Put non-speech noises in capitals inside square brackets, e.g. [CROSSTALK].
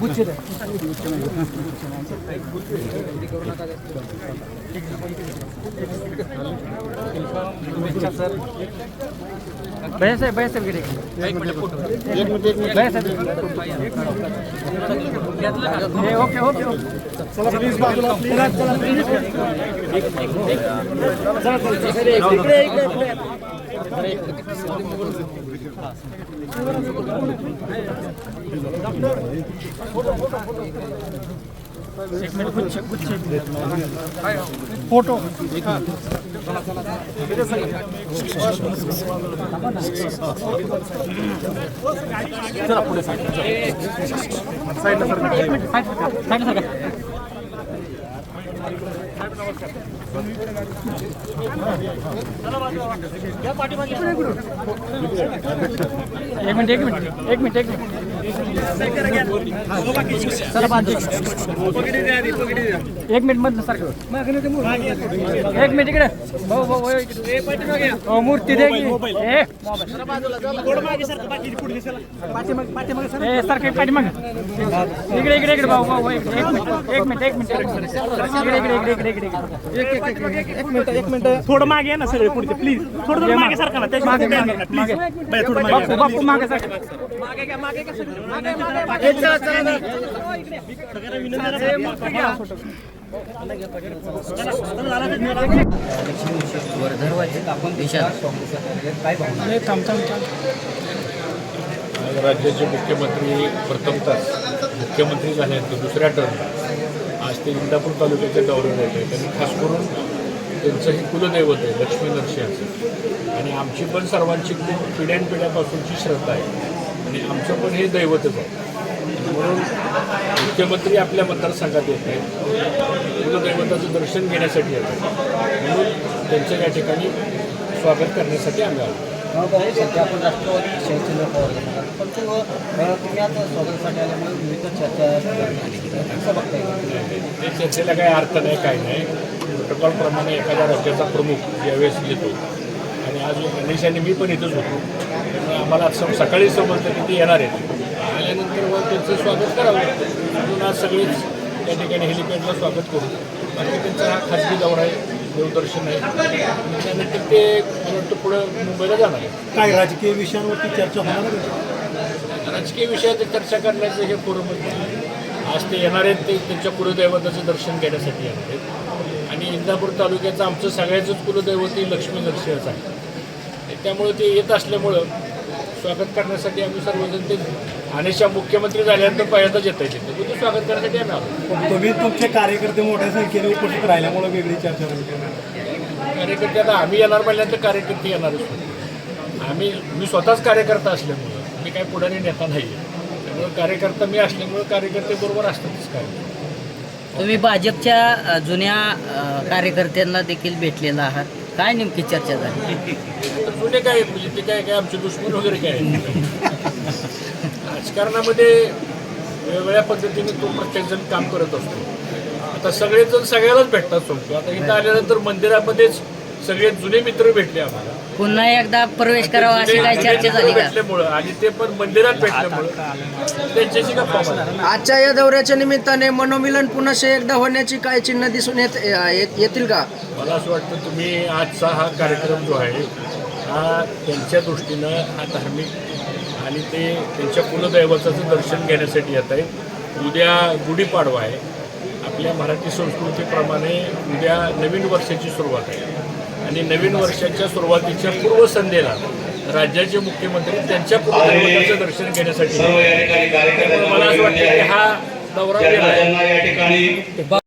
ना या पुढे या लवकर हा. गुच्छे भैया साहेब भैया साहेब इकडे. भैया साहेब हे ओके ओके ओके. एक मिनिट गुच्छ गुच्छ फोटो चला पुढे साईडला सरका एक मिनिट साईडला सरका एक मिनिट एक मिनिट एक मिनिट एक मिनिट. चला बाजू एक मिनिट मधलं सारखं. एक मिनिट इकडे. भाऊ भाऊ इकडे. मूर्ती दे ए, सारखं पाठीमाग. इकडे इकडे इकडे भाऊ भाऊ एक मिनिट एक मिनिट एक मिनिट. इकडे इकडे इकडे इकडे. एक एक एक एक एक मिनिट एक मिनिट थोडं मागे ना सगळे पुढचे प्लीज थोडं थोडं मागे सारखा ना. बाई, थोडं मागे बापू मागे राज्याचे मुख्यमंत्री प्रथमतः मुख्यमंत्री झाल्यानंतर दुसऱ्या टर्म असते ते इंदापूर तालुक्याचे दौऱ्यावर होते त्यांनी खास करून त्यांचं हे कुलदैवत आहे लक्ष्मी नरसिंहाचं. आणि आमची पण सर्वांची खूप पिढ्यानपिढ्यापासूनची श्रद्धा आहे. आणि आमचं पण हे दैवतच आहे. म्हणून मुख्यमंत्री आपल्या मतदारसंघात येत नाही कुलदैवताचं दर्शन घेण्यासाठी येतात म्हणून त्यांचं या ठिकाणी स्वागत करण्यासाठी आम्ही आलो. हो सध्या आपण राष्ट्रवादी शरदचंद्र पवार गटात पण तो अ, तुम्ही आता स्वागतासाठी आल्यामुळे विविध चर्चा कसं बघता येईल चर्चेला काही अर्थ नाही काही नाही. प्रोटोकॉलप्रमाणे एखाद्या राज्याचा प्रमुख ज्यावेळेस येतो. आणि आज गणेशाने मी पण इथंच होतो. त्यामुळे आम्हाला सम- सकाळी समजलं की ते येणार आहेत. आल्यानंतर मग त्यांचं स्वागत करावं. म्हणून आज सगळेच त्या ठिकाणी हेलिपॅडला स्वागत करू. बाकी त्यांचा हा खाजगी दौरा आहे. देवदर्शन आहे त्यानंतर ते मला वाटतं पुढं मुंबईला जाणार आहे काय राजकीय विषयांवरती चर्चा होणार आहे का? राजकीय विषयात चर्चा करण्याचं हे फोरमच नाही. आज ते येणार आहेत ते त्यांच्या कुलदैवताचं दर्शन घेण्यासाठी येणार आहेत आणि इंदापूर तालुक्याचं आमचं सगळ्याचंच कुलदैवती लक्ष्मी नरसिंहच आहे त्यामुळे ते येत असल्यामुळं स्वागत करण्यासाठी आम्ही सर्वजण ते आणीच्या मुख्यमंत्री झाल्यानंतर पहिल्यांदाच येत आहे तिथे ते स्वागत करण्यासाठी आम्ही आलो. तुम्ही तुमचे कार्यकर्ते मोठ्या संख्येने उपस्थित राहिल्यामुळे वेगळी चर्चा कार्यकर्ते आता आम्ही येणार म्हणल्यानंतर कार्यकर्ते येणारच आम्ही मी स्वतःच कार्यकर्ता असल्यामुळं मी काय पुढारी नेता नाही आहे त्यामुळे कार्यकर्ता मी असल्यामुळं कार्यकर्ते बरोबर असतातच काय तुम्ही भाजपच्या जुन्या कार्यकर्त्यांना देखील भेटलेला आहात. काय नेमकी चर्चा झाली? तर जुने काय म्हणजे ते काय काय आमचे दुश्मन वगैरे काय? [LAUGHS] राजकारणामध्ये वेगवेगळ्या पद्धतीने तो प्रत्येकजण काम करत असतो. आता सगळेजण सगळ्यालाच भेटतात सांगतो आता इथं आल्यानंतर मंदिरामध्येच सगळे जुने मित्र भेटले आम्हाला. पुन्हा एकदा प्रवेश करावा अशी जुने चर्चा मित्र झाली का? भेटल्यामुळं आणि ते पण मंदिरात भेटल्यामुळं त्यांच्याशी गप्पा मारल्या. आजच्या या दौऱ्याच्या निमित्ताने मनोमिलन पुन्हा एकदा होण्याची काय चिन्ह दिसून येत येत- येतील का? मला असं वाटतं तुम्ही आजचा हा कार्यक्रम जो आहे हा त्यांच्या दृष्टीनं हा धार्मिक आणि ते त्यांच्या कुलदैवताचं दर्शन घेण्यासाठी येत आहेत उद्या गुढीपाडवा आहे. आपल्या मराठी संस्कृतीप्रमाणे उद्या नवीन वर्षाची सुरुवात आहे. आणि नवीन वर्षाच्या सुरुवातीच्या पूर्वसंध्येला राज्याचे मुख्यमंत्री त्यांच्या कुलदैवताचं दर्शन घेण्यासाठी मला असं वाटतं की हा दौरा आहे.